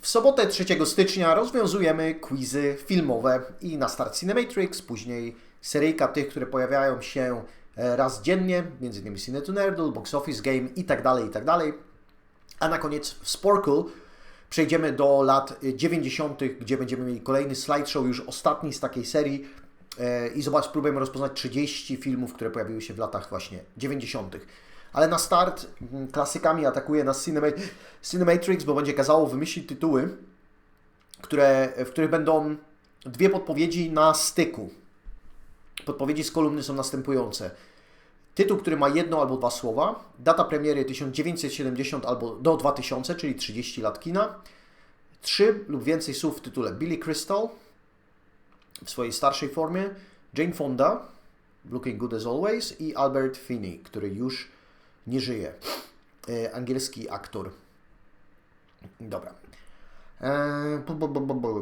W sobotę 3 stycznia rozwiązujemy quizy filmowe i na start Cinematrix, później seryjka tych, które pojawiają się e, raz dziennie, m.in. Cine to Nerdle, Box Office Game i tak dalej, i tak. A na koniec w Sporkle przejdziemy do lat 90., gdzie będziemy mieli kolejny slideshow, już ostatni z takiej serii e, i zobacz, spróbujemy rozpoznać 30 filmów, które pojawiły się w latach właśnie 90. Ale na start mm, klasykami atakuje nas Cinema Cinematrix, bo będzie kazało wymyślić tytuły, które, w których będą dwie podpowiedzi na styku. Podpowiedzi z kolumny są następujące. Tytuł, który ma jedno albo dwa słowa, data premiery 1970 albo do 2000, czyli 30 lat kina, trzy lub więcej słów w tytule Billy Crystal w swojej starszej formie, Jane Fonda, Looking Good as Always i Albert Finney, który już nie żyje. E, angielski aktor. Dobra. E,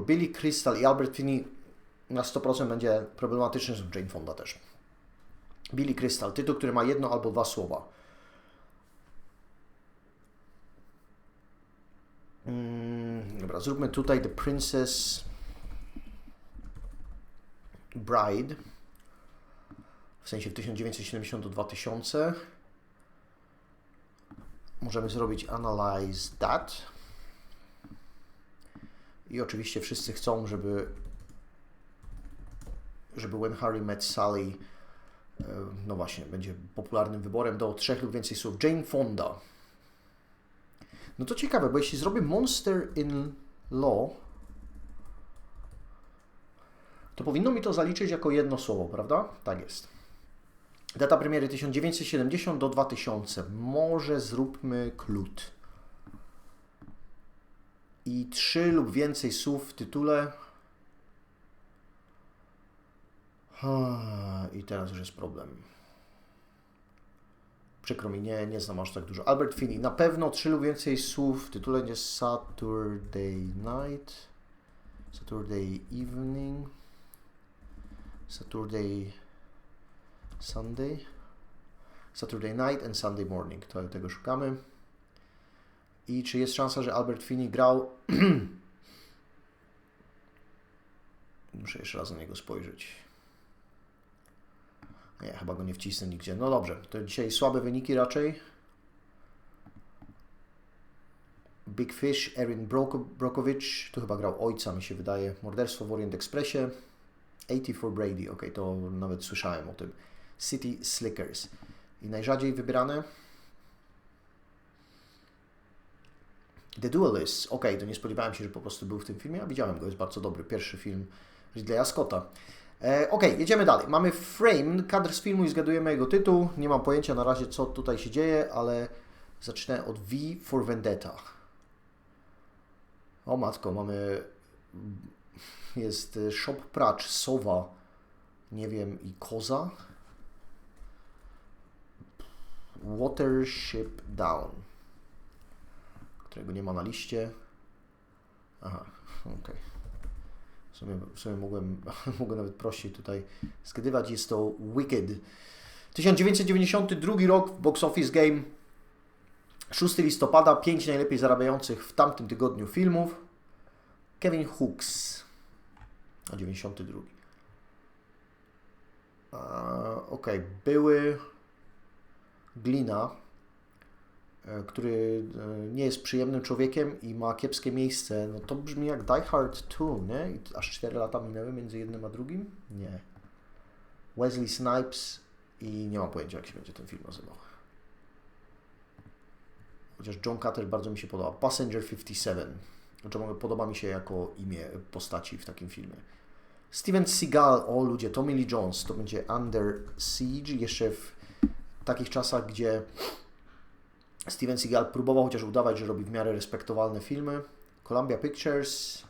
Billy Crystal i Albert Finney na 100% będzie problematyczny z Jane Fonda też. Billy Crystal, tytuł, który ma jedno albo dwa słowa. Mm, dobra, zróbmy tutaj The Princess Bride. W sensie w 1970 do 2000. Możemy zrobić Analyze That. I oczywiście wszyscy chcą, żeby żeby When Harry Met Sally e, no właśnie, będzie popularnym wyborem do trzech lub więcej słów. Jane Fonda. No to ciekawe, bo jeśli zrobię Monster in Law, to powinno mi to zaliczyć jako jedno słowo, prawda? Tak jest. Data premiery 1970 do 2000. Może zróbmy klut. I trzy lub więcej słów w tytule. I teraz już jest problem. Przykro mi, nie, nie znam aż tak dużo. Albert Finney. Na pewno trzy lub więcej słów w tytule nie Saturday Night, Saturday Evening, Saturday Sunday, Saturday Night and Sunday Morning. To, tego szukamy. I czy jest szansa, że Albert Finney grał... Muszę jeszcze raz na niego spojrzeć. Nie, chyba go nie wcisnę nigdzie. No dobrze, to dzisiaj słabe wyniki raczej. Big Fish, Erin Brokowicz, tu chyba grał ojca, mi się wydaje. Morderstwo w Orient Expressie. 84 Brady, ok, to nawet słyszałem o tym. City Slickers. I najrzadziej wybrane The Duelist. Ok, to nie spodziewałem się, że po prostu był w tym filmie, a widziałem go, jest bardzo dobry. Pierwszy film Ridleya Scotta. E, ok, jedziemy dalej. Mamy frame, kadr z filmu i zgadujemy jego tytuł. Nie mam pojęcia na razie, co tutaj się dzieje, ale zacznę od V for Vendetta. O matko, mamy... Jest Shop Pracz, Sowa, nie wiem, i Koza. Watership Down, którego nie ma na liście. Aha, okej. Okay. W sumie, w sumie mogłem, mogłem nawet prościej tutaj zgadywać. Jest to Wicked. 1992 rok w Box Office Game. 6 listopada, 5 najlepiej zarabiających w tamtym tygodniu filmów. Kevin Hooks. A 92. Okej, okay. były Glina, e, który e, nie jest przyjemnym człowiekiem i ma kiepskie miejsce, no to brzmi jak Die Hard 2, nie? Aż 4 lata minęły między jednym a drugim? Nie. Wesley Snipes i nie mam pojęcia, jak się będzie ten film nazywał. Chociaż John Cutter bardzo mi się podoba. Passenger 57. Znaczy, podoba mi się jako imię postaci w takim filmie. Steven Seagal, o ludzie, Tommy Lee Jones, to będzie Under Siege, jeszcze w takich czasach, gdzie Steven Seagal próbował chociaż udawać, że robi w miarę respektowalne filmy. Columbia Pictures.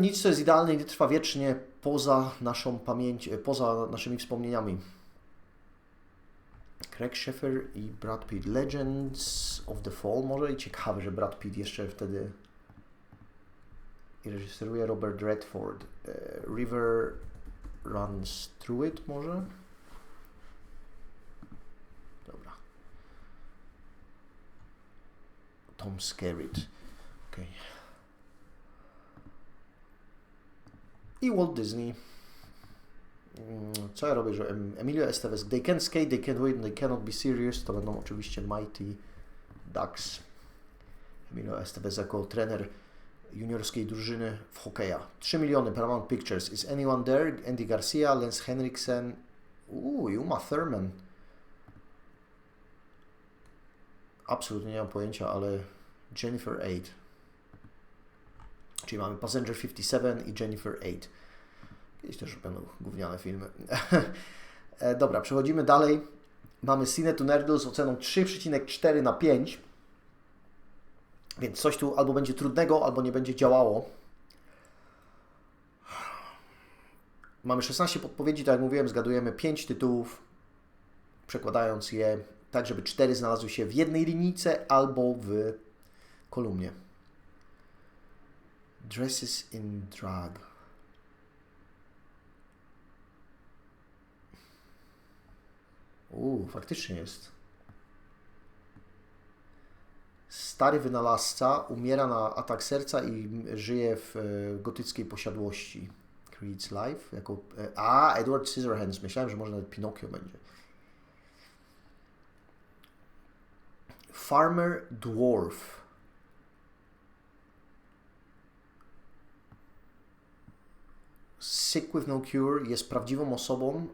Nic, co jest idealne i nie trwa wiecznie poza naszą pamięć, poza naszymi wspomnieniami. Craig Sheffer i Brad Pitt. Legends of the Fall może i ciekawe, że Brad Pitt jeszcze wtedy i reżyseruje Robert Redford. E, River runs through it może? Dobra. Tom Skerritt. Okay. I Walt Disney. Co ja robię, że Emilio Estevez, they can skate, they can win, they cannot be serious, to będą oczywiście Mighty Ducks. Emilio Estevez jako trener juniorskiej drużyny w hokeja. 3 miliony Paramount Pictures. Is anyone there? Andy Garcia, Lance Henriksen, uuu, Uma Thurman. Absolutnie nie mam pojęcia, ale Jennifer Aid. Czyli mamy Passenger 57 i Jennifer Aid. Kiedyś też będą gówniane filmy. E, Dobra, przechodzimy dalej. Mamy Cine to Nerdle z oceną 3,4 na 5. Więc coś tu albo będzie trudnego, albo nie będzie działało. Mamy 16 podpowiedzi, tak jak mówiłem, zgadujemy 5 tytułów, przekładając je tak, żeby 4 znalazły się w jednej linijce albo w kolumnie. Dresses in drag. Uuu, faktycznie jest. Stary wynalazca umiera na atak serca i żyje w e, gotyckiej posiadłości. Creed's Life. Jako, e, a, Edward Scissorhands. Myślałem, że może nawet Pinokio będzie. Farmer Dwarf. Sick with No Cure jest prawdziwą osobą.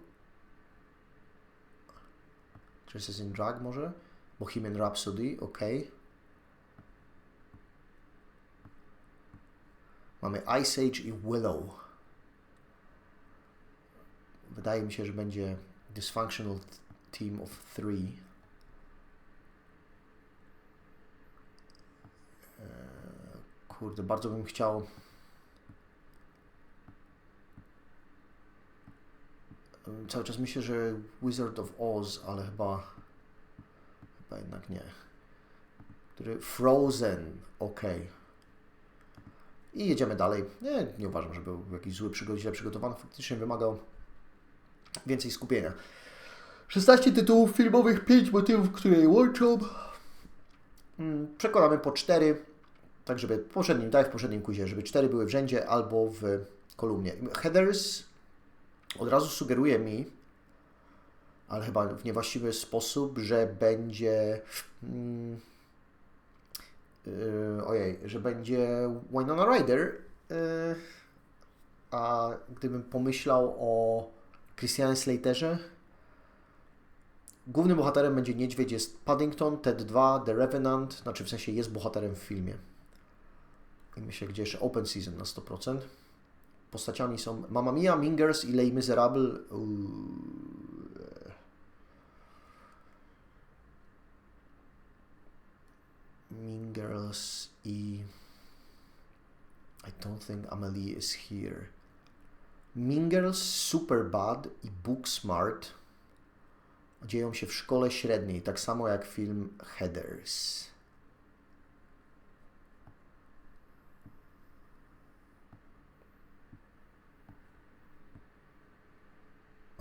Dresses in Drag może? Bohemian Rhapsody, ok. Mamy Ice Age i Willow. Wydaje mi się, że będzie Dysfunctional Team of Three. Eee, Kurde, bardzo bym chciał. Cały czas myślę, że Wizard of Oz, ale chyba. Chyba jednak nie. Który Frozen, ok. I jedziemy dalej. Nie, nie uważam, że był jakiś zły przygod, źle przygotowany. Faktycznie wymagał więcej skupienia. 16 tytułów filmowych, 5 motywów, które je łączą. Mm, Przekładamy po 4, tak żeby w poprzednim, tak w poprzednim quizie, żeby 4 były w rzędzie albo w kolumnie. Headers od razu sugeruje mi, ale chyba w niewłaściwy sposób, że będzie. Mm, yy, ojej, że będzie Winona Ryder. Yy, a gdybym pomyślał o Christianie Slaterze, głównym bohaterem będzie niedźwiedź, jest Paddington, Ted 2, The Revenant, znaczy w sensie jest bohaterem w filmie. I myślę, gdzie jeszcze Open Season na 100%. Postaciami są Mamma Mia, Mingers i Les Miserables. Uuu. Mean Girls i I don't think Amelie is here. Mean Girls, Superbad i Booksmart dzieją się w szkole średniej, tak samo jak film Headers.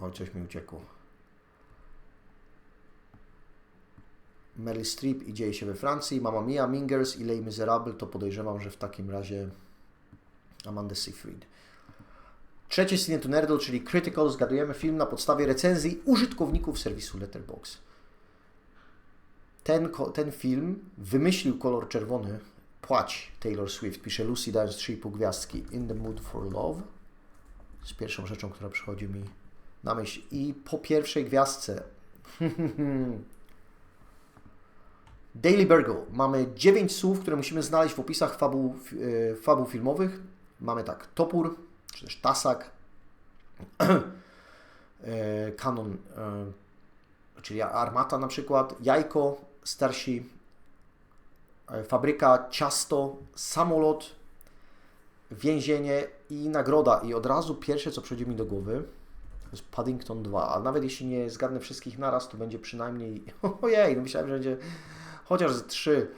Oj, coś mi uciekło. Meryl Streep i dzieje się we Francji, Mamma Mia, Mingers i Les Miserables, to podejrzewam, że w takim razie Amanda Seyfried. Trzecie Cine to Nerdle, czyli Critical, zgadujemy film na podstawie recenzji użytkowników serwisu Letterboxd. Ten, ten film wymyślił kolor czerwony. Płać Taylor Swift, pisze Lucy dając 3,5 gwiazdki. In the Mood for Love. Z pierwszą rzeczą, która przychodzi mi na myśl. I po pierwszej gwiazdce Daily Burgle. Mamy 9 słów, które musimy znaleźć w opisach fabuł, e, fabuł filmowych. Mamy tak, topór, czy też tasak, e, kanon, e, czyli armata na przykład, jajko, starsi, fabryka, ciasto, samolot, więzienie i nagroda. I od razu pierwsze, co przychodzi mi do głowy, to jest Paddington 2. A nawet jeśli nie zgadnę wszystkich naraz, to będzie przynajmniej... Ojej, no myślałem, że będzie chociaż z trzy.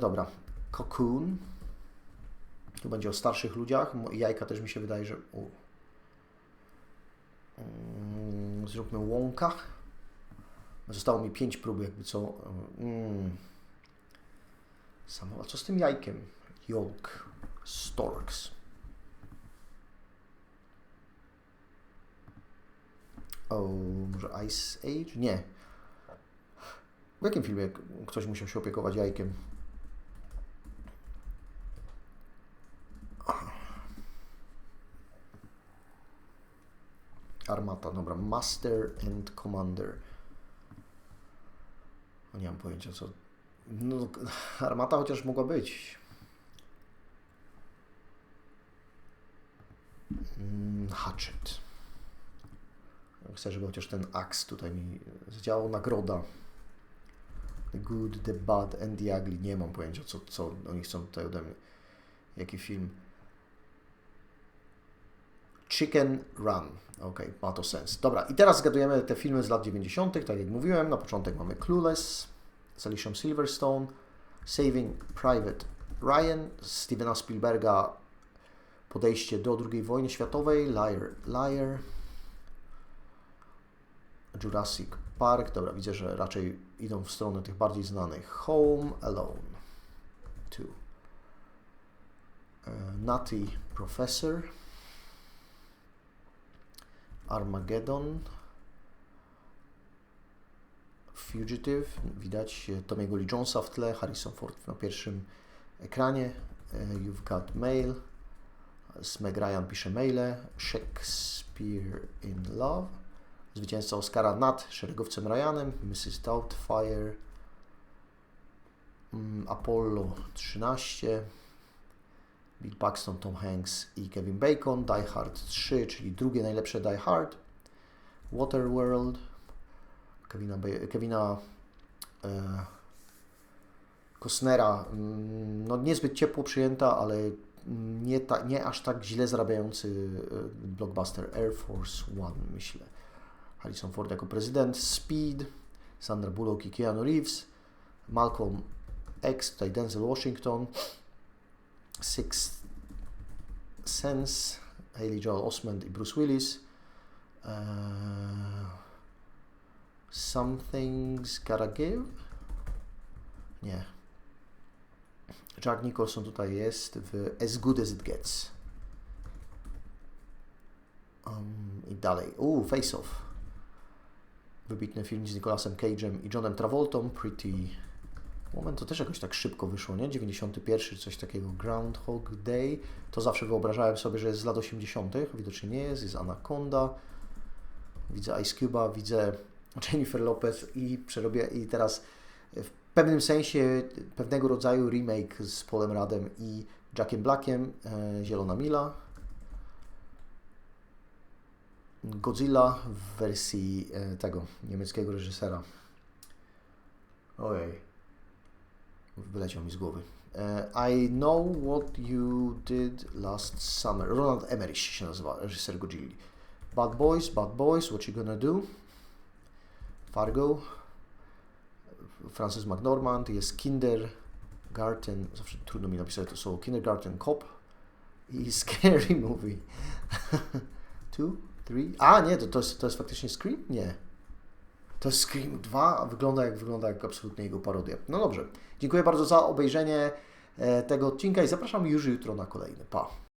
Dobra. Cocoon. Tu będzie o starszych ludziach. Jajka też mi się wydaje, że... U. Mm, Zróbmy łąka. Zostało mi pięć prób, jakby co. Mm. Samo, a co z tym jajkiem? Yolk. Storks. O, może Ice Age? Nie. W jakim filmie ktoś musiał się opiekować jajkiem? Armata, dobra. Master and Commander. Nie mam pojęcia co. No, armata chociaż mogła być. Mm, Hatchet. Chcę, żeby chociaż ten aks tutaj mi zdziałał. Nagroda. The Good, The Bad and The Ugly. Nie mam pojęcia, co, co oni chcą tutaj ode mnie. Jaki film. Chicken Run. Ok, ma to sens. Dobra, i teraz zgadujemy te filmy z lat 90., tak jak mówiłem. Na początek mamy Clueless z Alicia Silverstone, Saving Private Ryan Stevena Spielberga, Podejście do II wojny światowej, Liar, Liar, Jurassic Park. Dobra, widzę, że raczej idą w stronę tych bardziej znanych. Home Alone 2. E, Nutty Professor. Armageddon. Fugitive. Widać Tomiego Lee Jonesa w tle, Harrison Ford na pierwszym ekranie. E, You've Got Mail. Z Meg Ryan pisze maile. Shakespeare in Love. Zwycięzca Oscara nad szeregowcem Ryanem. Mrs. Doubtfire. Mm, Apollo 13. Bill Paxton, Tom Hanks i Kevin Bacon. Die Hard 3, czyli drugie najlepsze Die Hard. Waterworld. Kevina, Kevina e, Costnera. mm, No niezbyt ciepło przyjęta, ale nie, ta, nie aż tak źle zarabiający e, blockbuster Air Force One, myślę. Harrison Ford jako prezydent. Speed. Sandra Bullock i Keanu Reeves. Malcolm X, tutaj Denzel Washington. Sixth Sense, Haley Joel Osment i Bruce Willis. Eee, Something's Gotta Give? Nie. Jack Nicholson tutaj jest w As Good As It Gets. Um, I dalej. Uuu, Face Off. Wybitny film z Nicolasem Cage'em i Johnem Travoltą. Pretty Moment to też jakoś tak szybko wyszło, nie? 91, coś takiego, Groundhog Day. To zawsze wyobrażałem sobie, że jest z lat 80. Widocznie nie jest. Jest Anaconda. Widzę Ice Cube'a, widzę Jennifer Lopez i przerobię i teraz w pewnym sensie pewnego rodzaju remake z Polem Radem i Jackiem Blackiem, e, Zielona Mila. Godzilla w wersji e, tego niemieckiego reżysera. Ojej. Wyleciał mi z głowy. E, I know what you did last summer. Ronald Emmerich się nazywa, reżyser Godzilli. Bad Boys, Bad Boys, What You Gonna Do? Fargo. Francis McDormand, jest Kindergarten, zawsze trudno mi napisać to słowo, Kindergarten Cop i Scary Movie. Two, three, a nie, to, to, jest, to jest faktycznie Scream? Nie. To jest Scream 2, a wygląda jak wygląda jak absolutnie jego parodia. No dobrze. Dziękuję bardzo za obejrzenie e, tego odcinka i zapraszam już jutro na kolejny. Pa.